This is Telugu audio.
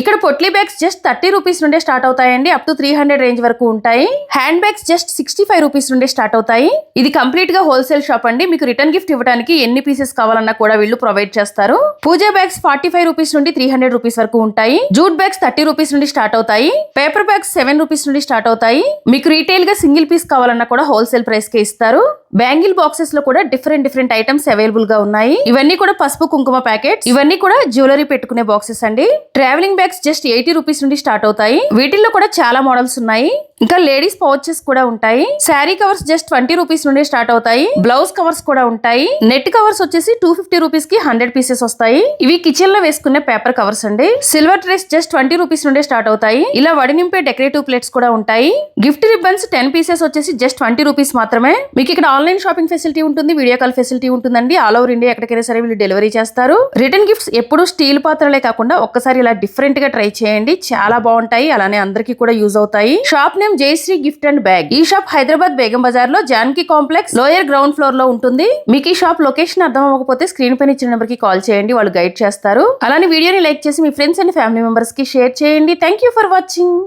ఇక్కడ potli bags just thirty rupees నుండే స్టార్ట్ అవుతాయండి up to three hundred range వరకు ఉంటాయి. Hand bags just sixty five rupees నుండే స్టార్ట్ అవుతాయి. ఇది కంప్లీట్గా హోల్సేల్ షాప్ అండి. మీకు రిటర్న్ గిఫ్ట్ ఇవ్వడానికి ఎన్ని పీసెస్ కావాలన్నా కూడా వీళ్ళు ప్రొవైడ్ చేస్తారు. Puja bags forty five rupees నుండి త్రీ హండ్రెడ్ రూపీస్ వరకు ఉంటాయి. జూట్ బ్యాగ్స్ థర్టీ రూపీస్ నుండి స్టార్ట్ అవుతాయి. పేపర్ బ్యాగ్స్ సెవెన్ రూపీస్ నుండి స్టార్ట్ అవుతాయి. మీకు రీటైల్గా సింగిల్ పీస్ కావాలన్నా కూడా హోల్సేల్ ప్రైస్ కే ఇస్తారు. బ్యాంగిల్ బాక్సెస్లో కూడా డిఫరెంట్ డిఫరెంట్ ఐటమ్స్ అవైలబుల్గా ఉన్నాయి. ఇవన్నీ కూడా పసుపు కుంకుమ ప్యాకెట్స్. ఇవన్నీ కూడా జ్యువెలరీ పెట్టుకునే బాక్సెస్ అండి. Travelling bags just eighty rupees నుండి స్టార్ట్ అవుతాయి. వీటిల్లో కూడా చాలా మోడల్స్ ఉన్నాయి. ఇంకా లేడీస్ పౌచెస్ కూడా ఉంటాయి. Sari covers just twenty rupees నుండి స్టార్ట్ అవుతాయి. బ్లౌజ్ కవర్స్ కూడా ఉంటాయి. నెట్ కవర్స్ వచ్చేసి టూ ఫిఫ్టీ రూపీస్కి హండ్రెడ్ పీసెస్ వస్తాయి. ఇవి కిచెన్లో వేసుకునే పేపర్ కవర్స్ అండి. Silver trays just twenty rupees నుండి స్టార్ట్ అవుతాయి. ఇలా వడి నింపే డెకరేటివ్ ప్లేట్స్ కూడా ఉంటాయి. గిఫ్ట్ రిబ్బన్స్ టెన్ పీసెస్ వచ్చేసి జస్ట్ ట్వంటీ రూపీస్ మాత్రమే. మీకు ఇక్కడ ఆన్లైన్ షాపింగ్ ఫెసిలిటీ ఉంటుంది వీడియో కాల్ ఫెసిలిటీ ఉంటుందండి. ఆల్ ఓవర్ ఇండియా ఎక్కడికైనా సరే వీళ్ళు డెలివరీ చేస్తారు. రిటర్న్ గిఫ్ట్స్ ఎప్పుడు స్టీల్ పాత్రలే కాకుండా ఒక్కసారి ఇలా డిఫరెంట్గా ట్రై చేయండి. చాలా బాగుంటాయి. అలానే అందరికీ కూడా యూజ్ అవుతాయి. Shop name Jayashree gift and bag. ఈ షాప్ హైదరాబాద్ బేగం బజార్లో జాన్కీ కాంప్లెక్స్ లోయర్ గ్రౌండ్ ఫ్లోర్లో ఉంటుంది. మీకు ఈ షాప్ లొకేషన్ అర్థం అవ్వకపోతే స్క్రీన్ పైన ఇచ్చిన నెంబర్కి కాల్ చేయండి వాళ్ళు గైడ్ చేస్తారు. అలానే వీడియోని లైక్ చేసి మీ ఫ్రెండ్స్ అండ్ ఫ్యామిలీ మెంబర్స్కి షేర్ చేయండి. Thank you for watching.